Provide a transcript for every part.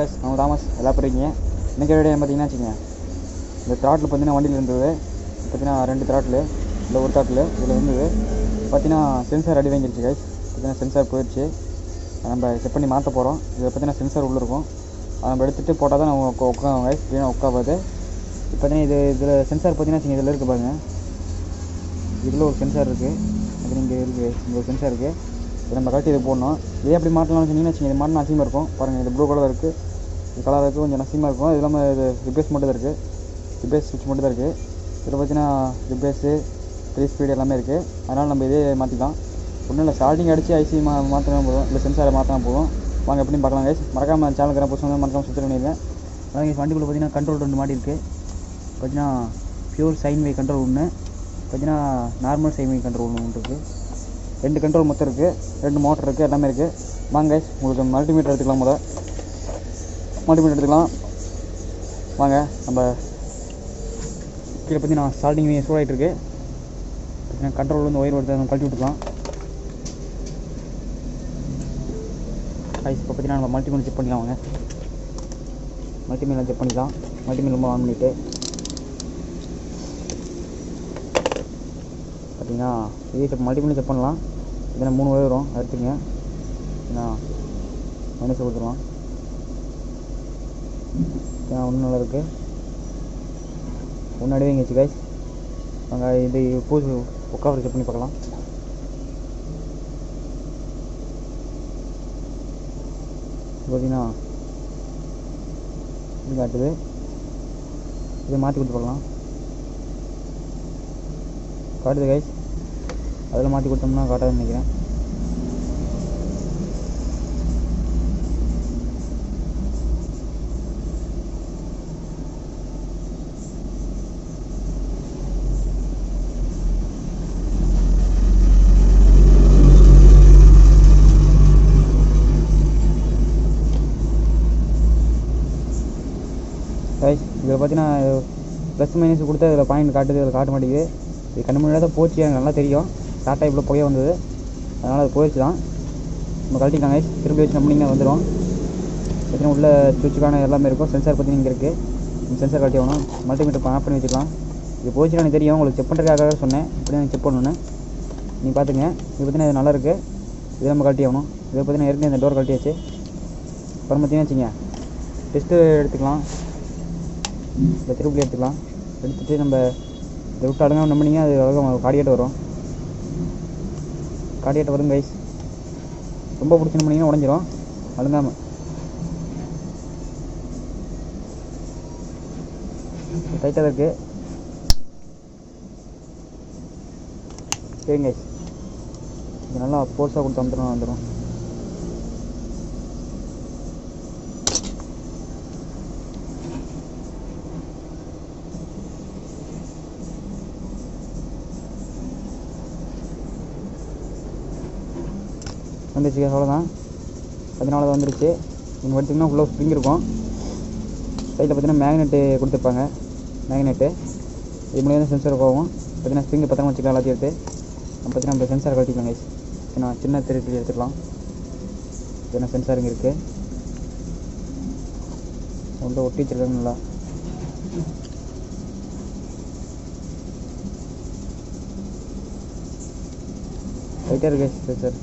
Guys நம்ம Thomas எல்லாம் போகிறீங்க இன்றைக்கி வீடியோ பார்த்தீங்கன்னா வச்சுக்கோங்க. இந்த த்ராட்டில் பார்த்தீங்கன்னா வண்டியில் இருந்தது. பார்த்தீங்கன்னா ரெண்டு த்ராட்டில் இல்லை ஒரு த்ராட்டில் இதில் இருந்தது. பார்த்தீங்கன்னா சென்சார் அடி வாங்கிருச்சு கைஸ் பார்த்தீங்கன்னா சென்சார் போயிடுச்சு நம்ம செக் பண்ணி மாற்ற போகிறோம் இதில் பார்த்தீங்கன்னா சென்சார் உள்ளே இருக்கும். அதை நம்ம எடுத்துகிட்டு போட்டால் தான் நம்ம உட்காந்து கைஸ் இல்லைன்னா உட்காவது இப்போ பார்த்தீங்கன்னா இது இதில் சென்சார் பார்த்தீங்கன்னா வச்சுங்க இதில் இருக்குது பாருங்கள் இதில் ஒரு சென்சார் இருக்குது அது இங்கே இருக்குது இங்கே ஒரு சென்சார் இருக்குது இதை நம்ம கழட்டி இது போடணும். இதே அப்படி மாட்டலாம்னு சொன்னீங்கன்னா வச்சுங்க இது மாட்டினா அசிங்கமாக இருக்கும். பாருங்கள் இது ப்ளூ கலர் இருக்குது கலர் இருக்குது கொஞ்சம் அசிங்கமாக இருக்கும். இது இல்லாமல் இது ரிப்ளேஸ் மட்டும் தான் இருக்குது ரிப்பேஸ் சுவிட்ச் மட்டும் தான் இருக்குது இதில் பார்த்தீங்கன்னா ரிப்ளேஸு த்ரீ ஸ்பீடு எல்லாமே இருக்குது அதனால் நம்ம இதே மாற்றிக்கலாம் ஒன்றும் இல்லை ஸ்டார்டிங் அடித்து ஐசி மா மாற்றினா போதும். இல்லை சென்சாரை மாற்றினா போதும். வாங்க எப்படின்னு பார்க்கலாம் கைஸ் மறக்காமல் சேனலுக்கு புதுசாக வந்து மறக்காமல் சுற்றி பண்ணியிருக்கேன் அதான் கைஸ் வண்டிக்குள்ளே பார்த்தீங்கன்னா கண்ட்ரோல் ரெண்டு மாடி இருக்குது பார்த்தீங்கன்னா பியூர் சைன் வே கண்ட்ரோல் ஒன்று பார்த்தீங்கன்னா நார்மல் சைன் வே கண்ட்ரோல் ஒன்று இருக்குது ரெண்டு கண்ட்ரோல் மொத்தம் இருக்குது ரெண்டு மோட்டர் இருக்குது எல்லாமே இருக்குது வாங்க கைஸ் உங்களுக்கு மல்டிமீட்டர் எடுத்துக்கலாம் முதல்ல. மல்டிமீட்டர் எடுத்துக்கலாம். வாங்க நம்ம கீழே பற்றி நான் ஸ்டார்டிங் சூடாகிட்டு இருக்கு. கண்ட்ரோல் வந்து ஒயர் எடுத்து நம்ம கழட்டி விட்டுக்கலாம். ஐஸ் இப்போ பார்த்தீங்கன்னா நம்ம மல்டிமீல் செக் பண்ணிக்கலாம் வாங்க. மல்டிமீட்டர் செக் பண்ணிக்கலாம். மல்டிமீல் ரொம்ப ஆன் பண்ணிவிட்டு பார்த்தீங்கன்னா இதே செக் மல்டிமீல் செக் பண்ணலாம். இதில் மூணு ஒயர் வரும் அதை எடுத்துங்க ஏன்னா மைனஸ் கொடுத்துருவான் ஒன்றும் நல்லா இருக்குது ஒன்று அடி வச்சு கைஸ் அங்கே இது பூசு உட்காவர் செக் பண்ணி பார்க்கலாம். பார்த்தீங்கன்னா இது காட்டுது. இதை மாற்றி கொடுத்து பார்க்கலாம். காட்டுது கைஸ் அதில் மாற்றி கொடுத்தோம்னா காட்டாதுன்னு நினைக்கிறேன் கைஸ் இதில் பார்த்தீங்கன்னா ப்ளஸ் மைனஸ் கொடுத்து அதில் பாயிண்ட் காட்டுது அதில் காட்ட மாட்டேங்குது. இது கண்ணு முன்னாடி தான் போச்சு எனக்கு நல்லா தெரியும். டாட்டா இவ்வளோ புகைய வந்தது. அதனால் அது போயிடுச்சு தான். நம்ம கழட்டிக்கலாம் திரும்பி வச்சு நம்பினீங்கன்னா வந்துடும் பார்த்தீங்கன்னா உள்ள சுவிட்சுக்கான எல்லாமே இருக்கும். சென்சார் பற்றி இங்கே இருக்குது சென்சார் கழட்டி ஆகணும். மல்டிமீட்டர் ஆஃப் பண்ணி வச்சுக்கலாம். இது போச்சு எனக்கு தெரியும். உங்களுக்கு செக் பண்ணுறதுக்காக சொன்னேன். இப்படி தான் செக் பண்ணணுன்னு நீங்கள் பார்த்துங்க இது பார்த்தீங்கன்னா இது நல்லா இருக்குது இது நம்ம கழட்டி ஆகணும். இதை பார்த்தீங்கன்னா ஏற்கனவே இந்த டோர் கழட்டியாச்சு. அப்புறம் பார்த்தீங்கன்னா வச்சுங்க டெஸ்ட்டு எடுத்துக்கலாம். இந்த திருப்பி எடுத்துக்கலாம். எடுத்துகிட்டு நம்ம இதை விட்டு அடங்காம நம்பினீங்க அது அழகாக காடியாட்ட வரும். காடியாட்ட வரும் கைஸ் ரொம்ப பிடிச்சி நம்பினீங்கன்னா உடஞ்சிரும். அழுங்காமல் டைட்டாக தான் இருக்குது சரிங்க கைஸ் நல்லா ஃபோர்ஸாக கொடுத்து வந்துடும் வந்துடும் வந்துருச்சு அவ்வளோதான் பதினாலு தான் வந்துருச்சு. நீங்கள் எடுத்திங்கன்னா உள்ள ஸ்ப்ரிங் இருக்கும். சைடில் பார்த்தீங்கன்னா மேக்னெட்டு கொடுத்துருப்பாங்க. மேக்னெட்டு இது மூலியம் தான் சென்சார் போகும். பார்த்தீங்கன்னா ஸ்ப்ரிங் பத்திரமா வச்சுக்கலாம் எல்லாத்தையும் எடுத்து. பார்த்தீங்கன்னா நம்ம சென்சார் கழட்டிக்கலாம் கைஸ் நான் சின்ன திருப்பி எடுத்துக்கலாம். ஏன்னா சென்சார் இங்கே இருக்குது ரொம்ப ஒட்டி வச்சிருக்காங்க நல்லா. ரைட்டாக இருக்கு சென்சார்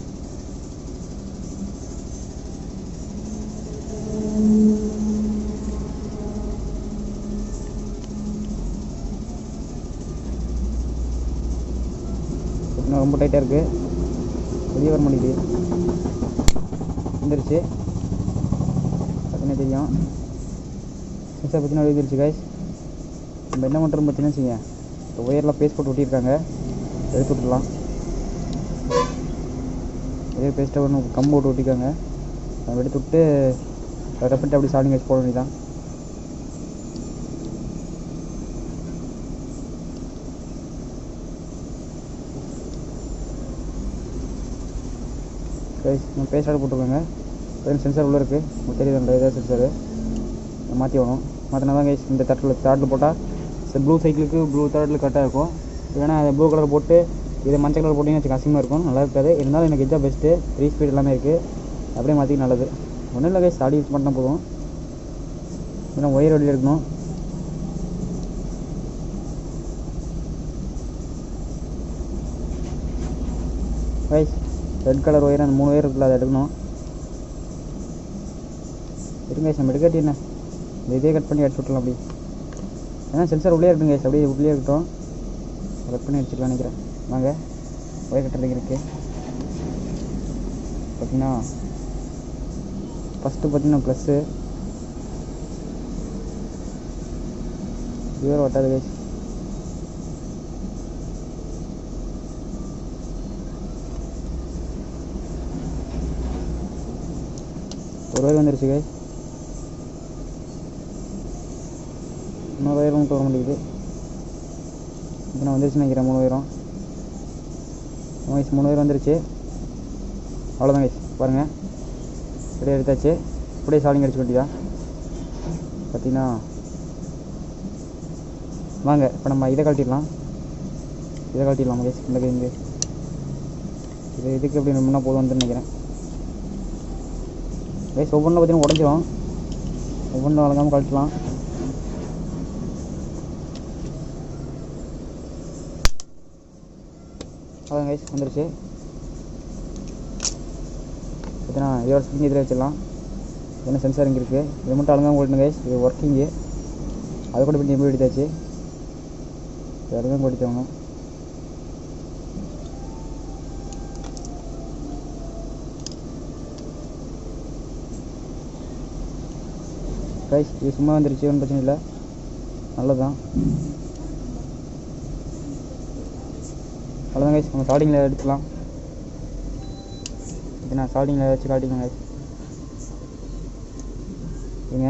இன்னும் இருக்குது வெளியே வர முடியுது வந்துருச்சு. பார்த்தீங்கன்னா தெரியும். சென்சார் பற்றினா எழுதிருச்சு காய்ஸ் நம்ம என்ன பண்ணுறோம் பார்த்தீங்கன்னா வச்சுக்கோங்க. இந்த ஒயர்லாம் பேஸ்ட் போட்டு ஒட்டியிருக்காங்க. எடுத்து விட்டுடலாம். ஒரே பேஸ்ட்டை ஒன்று கம்பு போட்டு ஒட்டிக்காங்க அதை எடுத்து விட்டு ரெப்பட்டு அப்படி சாலிங் வச்சு போட வேண்டியதான் கைஸ் நம்ம பேஸ்டாக போட்டுக்கோங்க. ரெண்டு சென்சார் உள்ளே இருக்குது உங்களுக்கு தெரியுது அந்த இதாக மாற்றி ஆகணும் மாற்றினா தான் கைஸ் இந்த தட்டில் தேர்ட்டில் போட்டால் ப்ளூ சைக்கிளுக்கு ப்ளூ தேர்ட்டில் கரெக்டாக இருக்கும். இல்லைனா அதை ப்ளூ கலர் போட்டு இதை மஞ்சள் கலர் போட்டிங்கன்னு வச்சு அசிங்கமாக இருக்கும். நல்லா இருக்காது. இருந்தாலும் எனக்கு இதுதான் பெஸ்ட்டு த்ரீ ஸ்பீட் எல்லாமே இருக்குது அப்படியே மாற்றி நல்லது. ஒன்றும் இல்லை கைஸ் ஆடி யூஸ் பண்ணால் போதும். இல்லை ஒயர் வழியில் இருக்கணும் கைஸ் ரெட் கலர் ஒயர் அந்த மூணு ஒயர் இருக்குல்ல அதை எடுக்கணும். இருங்க நம்ம எடுக்கட்டி என்ன? இந்த இதே கட் பண்ணி அடிச்சு விட்றலாம் அப்படி. ஏன்னா சென்சார் உள்ளே இருக்குங்க guys, அப்படியே உள்ளே இருக்கட்டும். கட் பண்ணி அடிச்சுக்கலாம் நினைக்கிறேன். வாங்க ஒயர் கட்டுறதுக்கு இருக்கு. பார்த்தீங்கன்னா ஃபஸ்ட்டு பார்த்தீங்கன்னா ப்ளஸ்ஸு இது வேறு ஒரு வயர் வந்துருச்சு கை இன்னொரு வயர் ஒன்று வர மாட்டேங்குது இப்போ நான் வந்துருச்சுன்னு நினைக்கிறேன் மூணு வயரும் வயசு மூணு வயர் வந்துருச்சு. அவ்வளோதான் கைஸ் பாருங்கள் இப்படியே எடுத்தாச்சு. இப்படியே சாலிங் அடிச்சு வேண்டியதான் பார்த்தீங்கன்னா வாங்க இப்போ நம்ம இதை கழட்டிடலாம். இதை கழட்டிடலாம் கைஸ் இந்த கை இது இதுக்கு எப்படி முன்னா போதும் வந்து நினைக்கிறேன். கைஸ் ஒவ்வொன்றும் பார்த்தீங்கன்னா உடஞ்சிரும். ஒவ்வொன்றும் வழங்காமல் கழட்டலாம் அதான் கைஸ் வந்துருச்சு. பார்த்தீங்கன்னா இதோட ஸ்பிரிங் இதில் வச்சிடலாம். என்ன சென்சார் இங்கே இருக்குது இது மட்டும் அழகாக ஓட்டணும் கைஸ் இது ஒர்க்கிங்கு அது கூட பண்ணி எப்படி எடுத்தாச்சு. இது அழகாக ஓடித்தவணும் கைஸ் இது சும்மா வந்துருச்சு ஒன்றும் பிரச்சனை இல்லை. நல்லதுதான். அவ்வளோதான் கைஸ் நம்ம ஸ்டார்டிங்கில் எடுத்துக்கலாம். இது நான் ஸ்டார்டிங்கில் வச்சு காட்டிக்கலாம் கைஸ் ஏங்க?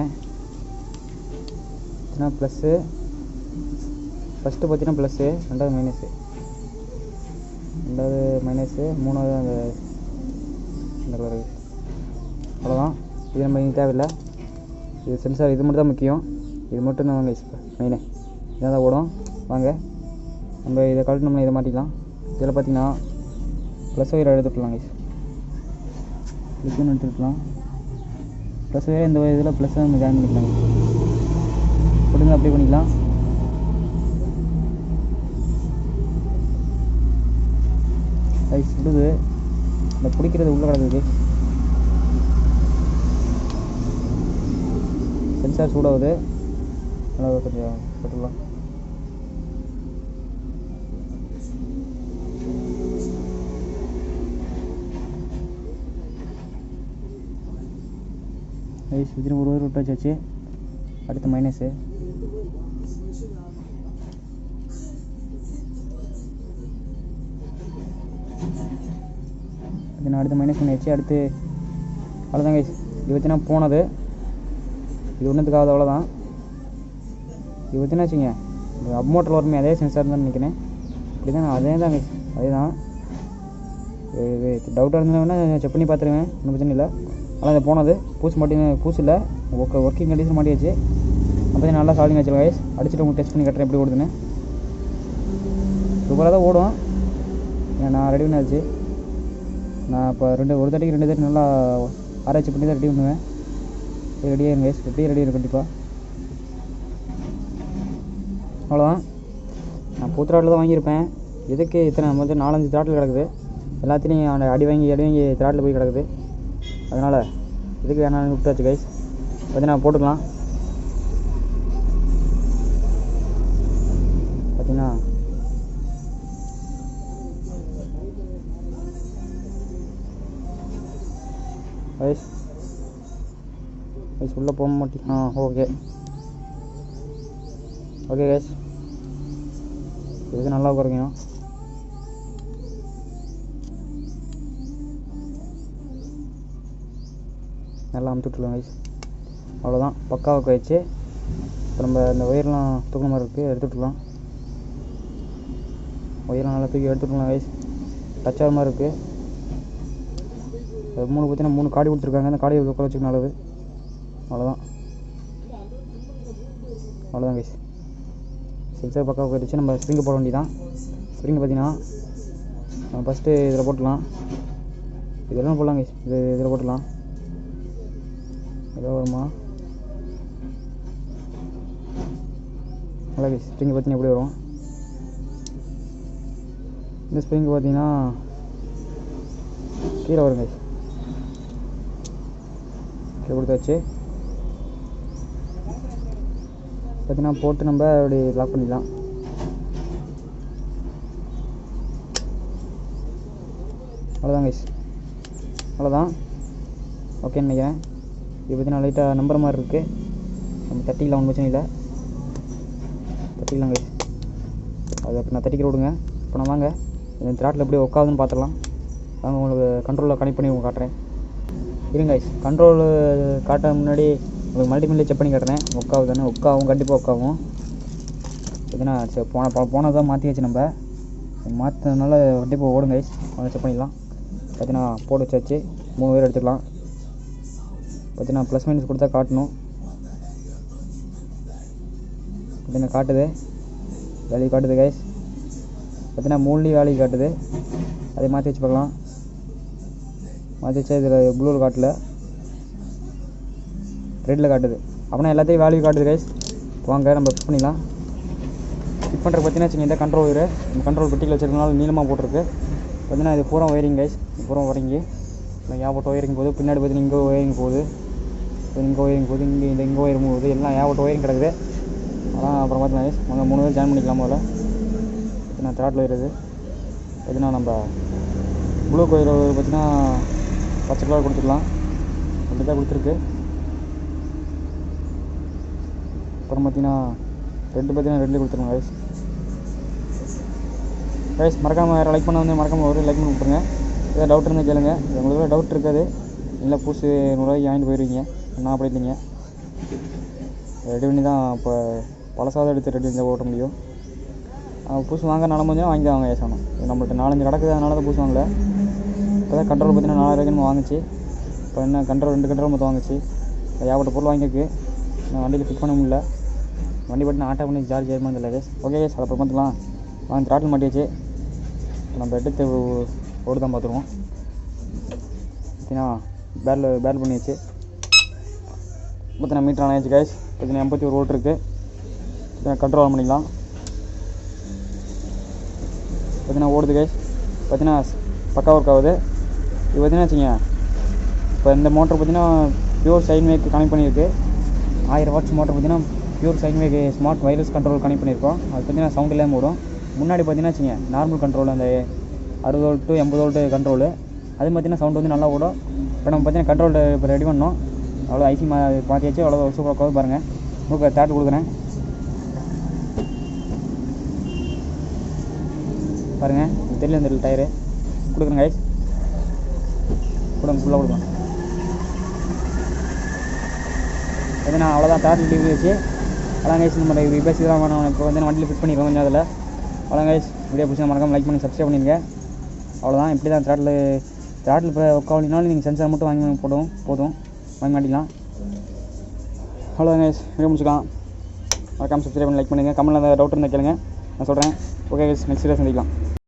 பார்த்தீங்கன்னா ப்ளஸ்ஸு ஃபஸ்ட்டு பார்த்தீங்கன்னா ப்ளஸ்ஸு ரெண்டாவது மைனஸு ரெண்டாவது மைனஸு மூணாவது அந்த இந்த கலர் அவ்வளோதான் இது நம்ம இங்கே தேவையில்லை. இது சென்சார் இது மட்டும் தான் முக்கியம். இது மட்டும் தான் வாங்க மெயினே இதாக தான் ஓடும். வாங்க. நம்ம இதை கழட்டினோம்னா இதை மாட்டிக்கலாம். இதில் பார்த்தீங்கன்னா ப்ளஸ் ஒயர் எடுத்துக்கலாம் கைஸ் லிக்வின் எடுத்துக்கலாம் ப்ளஸ் ஒயர் இந்த இதில் ப்ளஸ் நம்ம ஜாயின் பண்ணிக்கலாம் கொடுங்க அப்ளை பண்ணிக்கலாம். கைஸ் விடுது. இந்த பிடிக்கிறது உள்ளே கிடக்குது சென்சார் சூடாகுது. அதனால் கொஞ்சம் போட்டுடலாம். ஐஸ் வித்தின் ஒரு ரூட் விட்டு வச்சாச்சு அடுத்து மைனஸு நான் அடுத்து மைனஸ் பண்ணியாச்சு. அடுத்து அவ்வளோதான் கைஸ் இது நான் போனது. இது ஒன்றுத்துக்காவது அவ்வளோதான் இது வச்சுனா வச்சுங்க அப் மோட்டரில் வருமே அதே சென்சார் தான் நினைக்கிறேன். இப்படி தான் அதே தான் அதே தான் டவுட்டாக இருந்தால் வேணால் செக் பண்ணி பார்த்துருவேன். ஒன்றும் பிரச்சனை இல்லை. ஆனால் இது போனது. பூசு மாட்டி பூசு இல்லை. ஒர்க் ஒர்க்கிங் கண்டிஷன் மாட்டியாச்சு. அப்போ நல்லா சாலிங் ஆச்சு வயசு அடிச்சுட்டு உங்களுக்கு டெஸ்ட் பண்ணி கட்டுறேன் எப்படி ஓடுதுன்னு. சூப்பராக தான் ஓடும். நான் ரெடி பண்ணாச்சு நான் இப்போ ரெண்டு ஒரு தட்டிக்கு ரெண்டு தட்டி நல்லா ஆராய்ச்சி பண்ணி தான் ரெடி பண்ணுவேன். ரெடியாக இருங்க கைஸ் எப்படியும் ரெடி இருக்கும் கண்டிப்பாக அவ்வளோதான் நான் பூத்திராட்டில் தான் வாங்கியிருப்பேன். எதுக்கு இத்தனை வந்து நாலஞ்சு திராட்டில் கிடக்குது. எல்லாத்தையும் அவனை அடி வாங்கி அடி வாங்கி திராட்டில் போய் கிடக்குது. அதனால் இதுக்கு வேணாலும் விட்டாச்சு கைஸ் பார்த்தீங்கன்னா போட்டுக்கலாம். பார்த்தீங்கன்னா கைஸ் கைஸ் உள்ளே போக மாட்டேன். ஆ ஓகே ஓகே கேஸ் இது நல்லா குறைக்கணும் நல்லா அமுச்சு கைஸ் அவ்வளோதான் பக்காவாக கழிச்சு இப்போ நம்ம இந்த ஒயர்லாம் தூக்குன மாதிரி இருக்குது எடுத்து விட்ருலாம் ஒயர்லாம் நல்லா தூக்கி எடுத்துகிட்டுலாம் கைஸ் டச் ஆகிற மாதிரி இருக்குது மூணு பார்த்தீங்கன்னா மூணு காடி கொடுத்துருக்காங்க. அந்த காடியை உட்கார வச்சுக்கணும் நல்லது அவ்வளோதான் அவ்வளோதான் கைஸ் சென்சார் பக்கம் போயிடுச்சு. நம்ம ஸ்ப்ரிங்கை போட வேண்டியதான் ஸ்ப்ரிங் பார்த்தீங்கன்னா நம்ம ஃபஸ்ட்டு இதில் போட்டுடலாம். இதெல்லாம் போடலாம் கைஸ் இது இதில் போட்டுடலாம். ஏதோ வருமா? நல்லா ஸ்ப்ரிங் பார்த்தீங்கன்னா எப்படி வரும்? இந்த ஸ்ப்ரிங்கு பார்த்தீங்கன்னா கீழே வருங்க கீழே கொடுத்தாச்சு. பார்த்தீங்கன்னா போட்டு நம்ம அப்படி லாக் பண்ணிடலாம். அவ்வளோதான் கைஸ் அவ்வளோதான் ஓகேன்னு நினைக்கிறேன். இது பார்த்தீங்கன்னா லைட்டாக நம்புற மாதிரி இருக்குது நம்ம தட்டிக்கலாம் ஒன்றும் பிரச்சனை இல்லை. தட்டிக்கலாம் கைஸ் அது அப்போ நான் தட்டிக்கிற விடுங்க. இப்போ நான் வாங்க. இந்த திராட்டில் எப்படி உட்காதுன்னு பார்த்துடலாம் வாங்க உங்களுக்கு கண்ட்ரோலில் கனெக்ட் பண்ணி உங்களுக்கு காட்டுறேன். இருங்க கைஸ் கண்ட்ரோல் காட்ட முன்னாடி உங்களுக்கு மல்டிமீடியா செக் பண்ணி காட்டுறேன். ஒக்காவு தானே? ஒக்காவும் கண்டிப்பாக ஒக்காவும் எதுனா சரி போன போ- தான் மாற்றியாச்சு நம்ம. மாற்றினதுனால கண்டிப்பாக ஓடுங்க கைஸ் அதை செக் பண்ணிடலாம். பார்த்தீங்கன்னா போட்டு வச்சாச்சு. மூணு பேர் எடுத்துக்கலாம். பார்த்தீங்கன்னா ப்ளஸ் மைனஸ் கொடுத்தா காட்டணும். பார்த்தீங்கன்னா காட்டுது. வேல்யூ காட்டுது கைஸ் பார்த்தீங்கன்னா மூணுலேயும் வேல்யூ காட்டுது. அதை மாற்றி வச்சு பார்க்கலாம். மாற்றி வச்சா இதில் ப்ளூவில் காட்டல. ரெட்டில் காட்டுது. அப்படின்னா எல்லாத்தையும் வேல்யூ காட்டுது கைஸ் வாங்க நம்ம ஃபிட் பண்ணிடலாம் ஃபிட் பண்ணுற பார்த்தீங்கன்னா வச்சுங்க இந்த கண்ட்ரோல் ஒயரு இந்த கண்ட்ரோல் பெட்டியில் வச்சிருக்கனால நீளமாக போட்டிருக்கு. பார்த்தீங்கன்னா இது பூரா ஒயரிங் கைஸ் பூரா ஒயரிங்கு இல்லை ஒயரிங் போகுது. பின்னாடி பார்த்தீங்கன்னா இங்கே ஒயரிங் போகுது. இங்கே ஒயரிங் போகுது. இங்கே இந்த இங்கே ஒயரிங் போகுது. எல்லாம் ஏகப்பட்ட ஒயரிங் கிடக்குது. அதான் அப்புறம் பார்த்தீங்கன்னா கைஸ் நாங்கள் மூணு பேர் ஜாயின் பண்ணிக்கலாம் முதல்ல. பார்த்தீங்கன்னா த்ராட்டில் இருக்குது பார்த்தீங்கன்னா நம்ம ப்ளூ கோயில் பார்த்தீங்கன்னா பச்சை கலர் கொடுத்துக்கலாம். அப்படி தான் கொடுத்துருக்கு. அப்புறம் பார்த்தீங்கன்னா ரெண்டு பார்த்தீங்கன்னா ரெண்டு கொடுத்துருங்க கைஸ் கைஸ் மறக்காமல் யாரும் லைக் பண்ண வந்து மறக்காமல் ஒரு லைக் பண்ணி கொடுத்துருங்க. ஏதாவது டவுட் இருந்தால் கேளுங்க. உங்களுக்கு டவுட் இருக்காது. இல்லை புதுசு நூறுரூவாய்க்கு வாங்கிட்டு போயிடுவீங்க நான் அப்படி இல்லைங்க. ரெடி பண்ணி தான் இப்போ பழசாவது எடுத்து ரெடி பண்ணி ஓட்ட முடியும். புதுசு வாங்க நிலமஞ்சா வாங்கி தான் வாங்க ஏசணும் நம்மள்கிட்ட நம்மள்ட்ட நாலஞ்சு கிடக்குது அதனால தான் புதுசு வாங்கல. இப்போ தான் கண்ட்ரோல் பார்த்தீங்கன்னா நாலாயிரம் வாங்குச்சு. இப்போ என்ன கண்ட்ரோல் ரெண்டு கண்ட்ரோல் மொத்தம் வாங்குச்சு. ஏகப்பட்ட பொருள் வாங்கியிருக்கு? நான் வண்டியில் ஃபிட் பண்ண முடியல. வண்டி பட்டு ஆட்டோ பண்ணி சார்ஜ் ஏறுமா இல்லை கேஸ் ஓகே கேஸ் அப்புறம் பார்த்துக்கலாம். வாங்க திராட்டில் மாட்டியாச்சு. நம்ம எடுத்து ஓடு தான் பார்த்துருவோம். பார்த்தீங்கன்னா பேரில் பேரில் பண்ணியாச்சு. பார்த்தீங்கன்னா மீட்டர் ஆனாச்சு கேஸ் பார்த்தீங்கன்னா எண்பத்தி ஒரு ஓட்டு இருக்குது கண்ட்ரோல் பண்ணிக்கலாம். பார்த்தீங்கன்னா ஓடுது கேஸ் பார்த்தீங்கன்னா பக்கா ஒர்க் ஆகுது. இது பார்த்தீங்கன்னா வச்சுங்க இப்போ இந்த மோட்டர் பார்த்தீங்கன்னா பியூர் சைன் வேக்கு கனெக்ட் பண்ணியிருக்கு. ஆயிரம் வாட்ஸ் மோட்டர் பார்த்தீங்கன்னா pure sine wave smart virus control connect பண்ணியிருக்கோம். அது பார்த்தீங்கன்னா சவுண்ட் இல்லாமல் ஓடும். முன்னாடி பார்த்தீங்கன்னா வச்சுங்க நார்மல் கண்ட்ரோல் அந்த அறுபது வோல்ட் டு எண்பது வோல்ட்டு கண்ட்ரோலு அது பார்த்தீங்கன்னா சவுண்ட் வந்து நல்லா ஓடும். இப்போ நம்ம பார்த்தீங்கன்னா கண்ட்ரோல் இப்போ ரெடி பண்ணோம். அவ்வளோ ஐசி மா மாற்றியாச்சு அவ்வளோ சூப்பராக உட்காந்து பாருங்கள் உங்களுக்கு தேட்டு கொடுக்குறேன். பாருங்கள் தெரியல இந்த டயரு கொடுக்குறேங்க கைஸ் கொடுங்க ஃபுல்லாக கொடுங்க. எதுனா அவ்வளோதான் தேட்டு டிகிரி வச்சு அதான் கைஸ் நம்ம பேசி தான் வேணும் இப்போ வந்து நான் வண்டியில் ஃபிட் பண்ணிடுவோம் கொஞ்சம் அதில் அவ்வளோ வீடியோ பிடிச்சா மறக்காம லைக் பண்ணி சப்ஸ்கிரைப் பண்ணிடுங்க அவ்வளோதான் இப்படி தான் த்ராட்டில் த்ராட்டில் இப்போ உட்காவலினாலும் நீங்கள் சென்சார் மட்டும் வாங்கி போடும் போதும். வாங்கி மாட்டிக்கலாம். அவ்வளோதான் கைஸ் வீடியோ முடிச்சுக்கலாம். மறக்காமல் சப்ஸ்கிரைப் பண்ணி லைக் பண்ணுங்கள் கமெண்ட்டில் டவுட் இருந்தால் கேளுங்க. நான் சொல்கிறேன் ஓகே கைஸ் நெக்ஸ்ட் வீடியோ சந்திக்கலாம்.